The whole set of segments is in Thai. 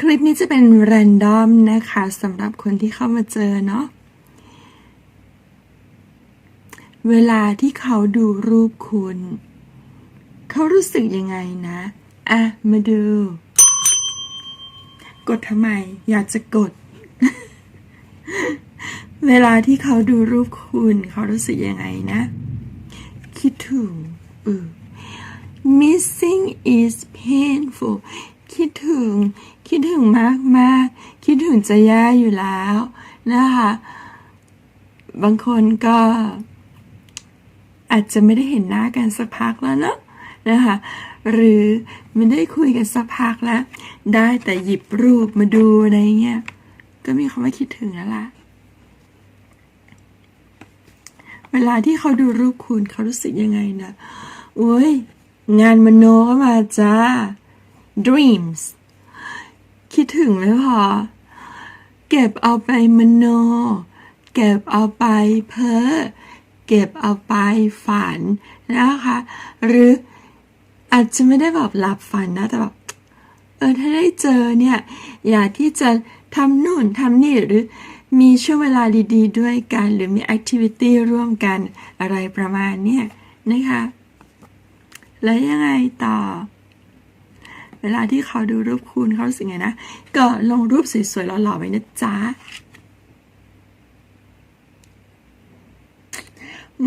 คลิปนี้จะเป็นแรนดอมนะคะสำหรับคนที่เข้ามาเจอเนาะเวลาที่เขาดูรูปคุณ เขารู้สึกยังไงนะ อะ มาดู กดทำไม อยากจะกด เวลาที่เขาดูรูปคุณ เขารู้สึกยังไงนะ คิดถึงเออ missing is painful คิดถึง คิดถึงมากมากคิดถึงจะแย่อยู่แล้วนะคะ บางคนก็ อาจจะไม่ได้เห็นหน้ากันสักพักแล้วเนาะนะคะ หรือไม่ได้คุยกันสักพักแล้ว ได้แต่หยิบรูปมาดูอะไรเงี้ย ก็มีคำว่าคิดถึงแล้วล่ะ เวลาที่เขาดูรูปคุณเขารู้สึกยังไงนะโอ้ยงานมโนก็มาจ้า dreams คิดถึงไม่พอเก็บเอาไปมโน เก็บเอาไปเพ้อ เก็บเอาไปฝันนะคะ หรืออาจจะไม่ได้แบบหลับฝันนะ แต่แบบเออถ้าได้เจอเนี่ย อยากที่จะทำนู่นทำนี่หรือมีช่วงเวลาดีๆ ด้วยกัน หรือมีแอคทิวิตี้ร่วมกันอะไรประมาณเนี้ยนะคะ แล้วยังไงต่อ เวลาที่เขาดูรูปคุณเขารู้สึกไงนะก็ลงรูปสวยๆหล่อๆไว้นะจ๊ะ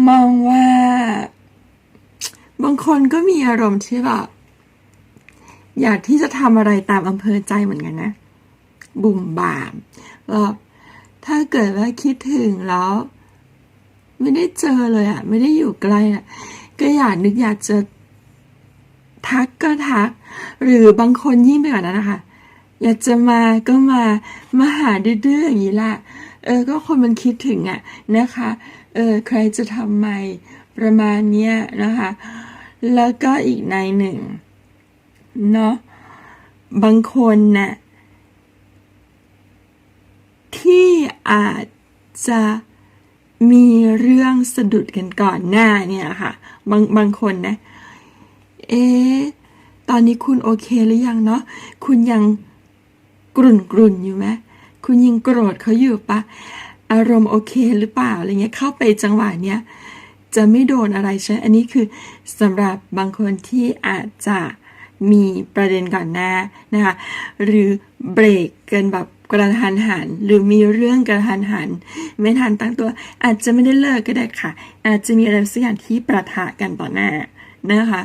มองว่า บางคนก็มีอารมณ์ที่แบบอยากที่จะทำอะไรตามอำเภอใจเหมือนกันนะ บุ่มบ่ามแบบถ้าเกิดว่าคิดถึงแล้ว ไม่ได้เจอเลยอะไม่ได้อยู่ใกล้อะก็อยากนึกอยากจะ ทักก็ทัก หรือบางคนยิ่งไปกว่านั้นนะคะ อยากจะมาก็มา มาหาดื้อๆอย่างนี้แหละเออ ก็คนมันคิดถึงอะนะคะ เออ ใครจะทำไมประมาณเนี้ยนะคะ แล้วก็อีกในหนึ่งเนาะ บางคนน่ะที่อาจจะมีเรื่องสะดุดกันก่อนหน้าเนี่ยค่ะ บางบางคนนะ เอ๊ะตอนนี้คุณโอเคหรือยังเนาะ คุณยังกรุ่นกรุ่นอยู่ไหมคุณยังโกรธเขาอยู่ปะ อารมณ์โอเคหรือเปล่าอะไรเงี้ย เข้าไปจังหวะเนี้ยจะไม่โดนอะไรใช่ อันนี้คือสำหรับบางคนที่อาจจะมีประเด็นก่อนหน้านะคะ หรือเบรกเกินแบบกระทันหัน หรือมีเรื่องกระทันหัน ไม่ทันตั้งตัว อาจจะไม่ได้เลิกก็ได้ค่ะ อาจจะมีอะไรสักอย่างที่ประทะกันต่อหน้านะคะ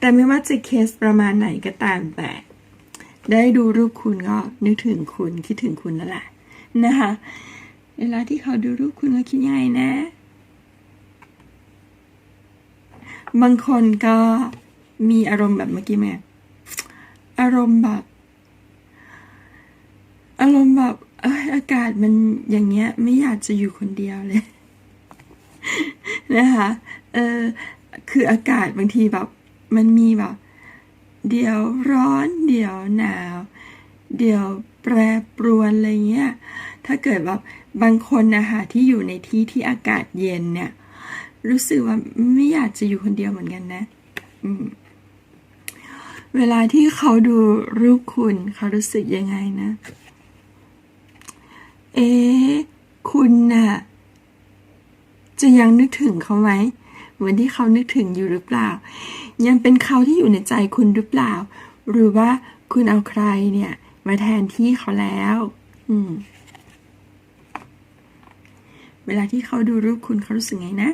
แต่ไม่ว่าจะเคสประมาณไหนก็ตามแต่ ได้ดูรูปคุณก็นึกถึงคุณคิดถึงคุณแล้วแหละนะคะ เวลาที่เขาดูรูปคุณก็คิดยังไงนะ บางคนก็มีอารมณ์แบบเมื่อกี้แม่อารมณ์แบบ อารมณ์แบบเอยอากาศมันอย่างเงี้ย ไม่อยากจะอยู่คนเดียวเลย นะคะเออคืออากาศบางทีแบบ มันมีแบบ เดี๋ยวร้อน เดี๋ยวหนาว เดี๋ยวแปรปรวนอะไรเงี้ย ถ้าเกิดแบบบางคนนะคะที่อยู่ในที่ที่อากาศเย็นเนี่ย รู้สึกว่าไม่อยากจะอยู่คนเดียวเหมือนกันนะ อืมเวลาที่เขาดูรูปคุณเขารู้สึกยังไงนะ เอ๊คุณน่ะ จะยังนึกถึงเขาไหม เหมือนที่เขานึกถึงอยู่หรือเปล่า ยังเป็นเขาที่อยู่ในใจคุณหรือเปล่า หรือว่าคุณเอาใครเนี่ย มาแทนที่เขาแล้ว อืม เวลาที่เขาดูรูปคุณเขารู้สึกไงนะ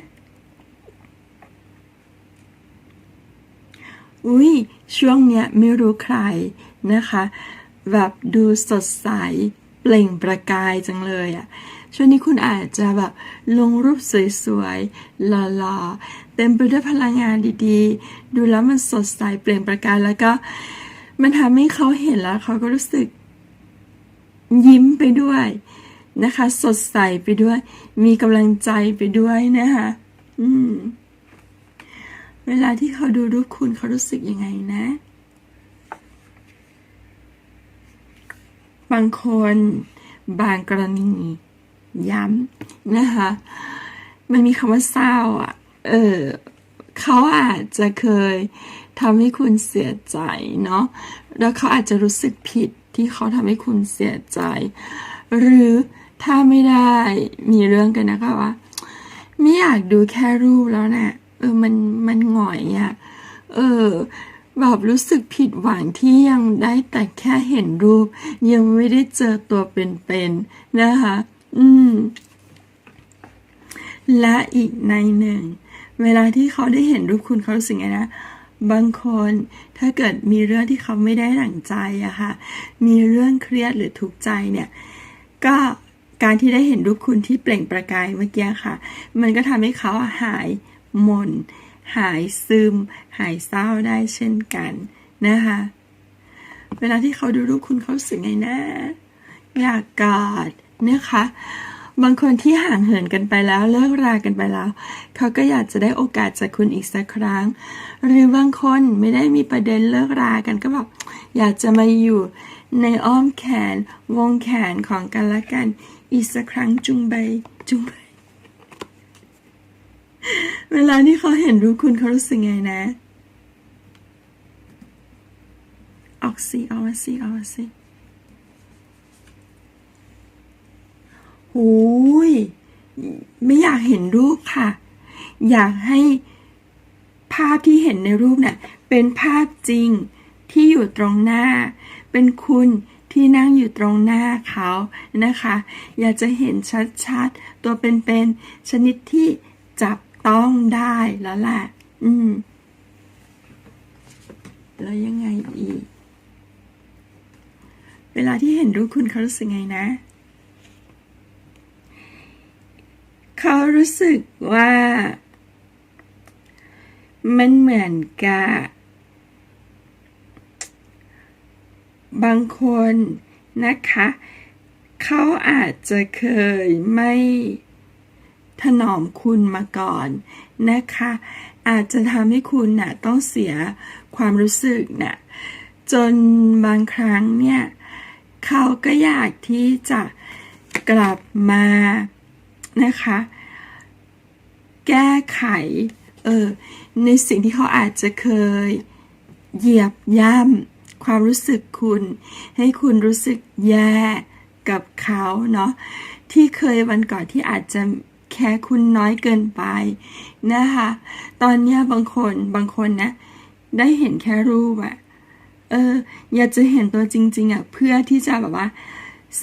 อุ้ยช่วงเนี้ยไม่รู้ใครนะคะ แบบดูสดใส เปล่งประกายจังเลยอะ่ะ ช่วงนี้คุณอาจจะแบบลงรูปสวยๆ หล่อๆ เต็มไปด้วยพลังงานดีๆ ดูแล้วมันสดใสเปล่งประกายแล้วก็มันทำให้เขาเห็นแล้วเขาก็รู้สึกยิ้มไปด้วยนะคะ สดใสไปด้วย มีกำลังใจไปด้วยนะคะอืม เวลาที่เขาดูรูปคุณเขารู้สึกยังไงนะางคนบางกรณีย้ำนะคะ มันมีคำว่าเศร้าอะ เออเขาอาจจะเคยทำให้คุณเสียใจเนาะแล้วเขาอาจจะรู้สึกผิดที่เขาทำให้คุณเสียใจ หรือถ้าไม่ได้มีเรื่องกันนะคะว่าไม่อยากดูแค่รูปแล้วนะ่ะเออมันมันหงอยอะ่ะเออ แบบรู้สึกผิดหวังที่ยังได้แต่แค่เห็นรูป ยังไม่ได้เจอตัวเป็นๆนะคะ อืม และอีกในหนึ่ง เวลาที่เขาได้เห็นรูปคุณเขารู้สึกไงนะบางคนถ้าเกิดมีเรื่องที่เขาไม่ได้หลังใจอะค่ะ มีเรื่องเครียดหรือทุกข์ใจเนี่ย ก็การที่ได้เห็นรูปคุณที่เปล่งประกายเมื่อกี้ค่ะ มันก็ทำให้เขาหายหม่น หายซึม หายเศร้าได้เช่นกันนะคะ เวลาที่เขาดูรูปคุณเขาสึกไงนะ อยากกอดนะคะ บางคนที่ห่างเหินกันไปแล้วเลิกรากันไปแล้ว เขาก็อยากจะได้โอกาสจากคุณอีกสักครั้ง หรือบางคนไม่ได้มีประเด็นเลิกรากันก็บอกอยากจะมาอยู่ในอ้อมแขนวงแขนของกันและกัน อีกสักครั้งจุงใบจุงใบ เวลาที่เขาเห็นรูปคุณเขารู้สึกไงนะ ออกสิเอามาสิเอามาสิหูยไม่อยากเห็นรูปค่ะ อยากให้ภาพที่เห็นในรูปเนี่ยเป็นภาพจริงที่อยู่ตรงหน้า เป็นคุณที่นั่งอยู่ตรงหน้าเขานะคะ อยากจะเห็นชัดๆ ตัวเป็นๆชนิดที่จับ ต้องได้แล้วแหละ อืม แล้วยังไงอีก เวลาที่เห็นรูปคุณเขารู้สึกไงนะ เขารู้สึกว่า มันเหมือนกับบางคนนะคะ เขาอาจจะเคยไม่ ถนอมคุณมาก่อนนะคะ อาจจะทำให้คุณน่ะต้องเสียความรู้สึกน่ะจนบางครั้งเนี่ยเขาก็อยากที่จะกลับมานะคะ แก้ไขเออในสิ่งที่เขาอาจจะเคยเหยียบย่ำความรู้สึกคุณ ให้คุณรู้สึกแย่กับเขาเนาะที่เคยวันก่อนที่อาจจะ แค่คุณน้อยเกินไปนะคะ ตอนเนี้ยบางคนบางคนนะ ได้เห็นแค่รูปอะเออ อยากจะเห็นตัวจริง ๆอะเพื่อที่จะแบบว่า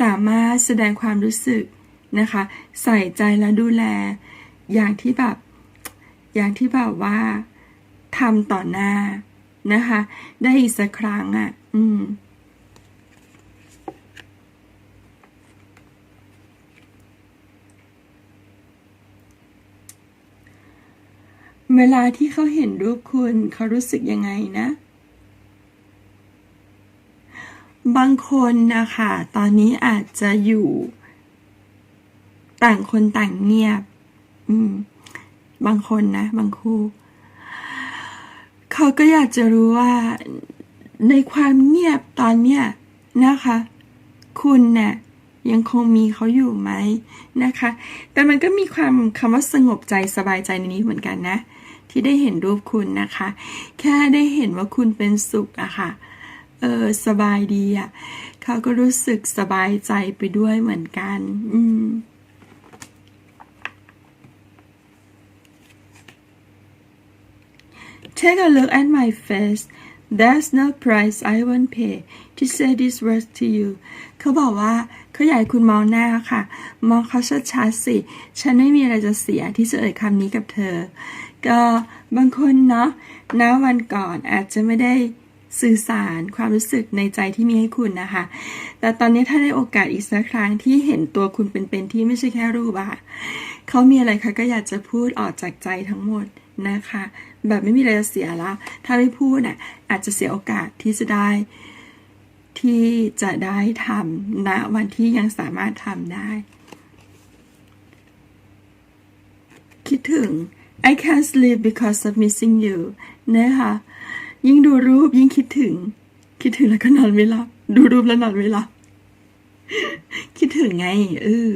สามารถแสดงความรู้สึกนะคะ ใส่ใจและดูแล อย่างที่แบบ อย่างที่แบบว่าทำต่อหน้านะคะ ได้อีกสักครั้งอะ อืม เวลาที่เขาเห็นรูปคุณเขารู้สึกยังไงนะ บางคนนะคะ ตอนนี้อาจจะอยู่ ต่างคนต่างเงียบ อืม บางคนนะ บางคู่ เขาก็อยากจะรู้ว่าในความเงียบตอนเนี้ยนะคะ คุณเนี่ย ยังคงมีเขาอยู่ไหมนะคะ แต่มันก็มีความคำว่าสงบใจสบายใจในนี้เหมือนกันนะ ที่ได้เห็นรูปคุณนะคะ แค่ได้เห็นว่าคุณเป็นสุขอะค่ะเออสบายดีอะเขาก็รู้สึกสบายใจไปด้วยเหมือนกัน อืม Take a look at my face. There's no price I won't pay to say these words to you. เขาบอกว่าเขาอยากให้คุณมองหน้าค่ะ มองเขาชัดๆสิ ฉันไม่มีอะไรจะเสียที่จะเอ่ยคำนี้กับเธอ ก็บางคนเนาะณวันก่อนอาจจะไม่ได้สื่อสารความรู้สึกในใจที่มีให้คุณนะคะ แต่ตอนนี้ถ้าได้โอกาสอีกสักครั้งที่เห็นตัวคุณเป็นๆที่ไม่ใช่แค่รูปอะค่ะเขามีอะไรคะก็อยากจะพูดออกจากใจทั้งหมดนะคะ แบบไม่มีอะไรจะเสียล้วถ้าไม่พูดน่ะอาจจะเสียโอกาสที่จะได้ที่จะได้ทำณวันที่ยังสามารถทำได้ คิดถึง I can't sleep because of missing you นะคะยิ่งดูรูปยิ่งคิดถึง คิดถึงแล้วก็นอนไม่หลับ ดูรูปแล้วนอนไม่หลับ คิดถึงไงเออ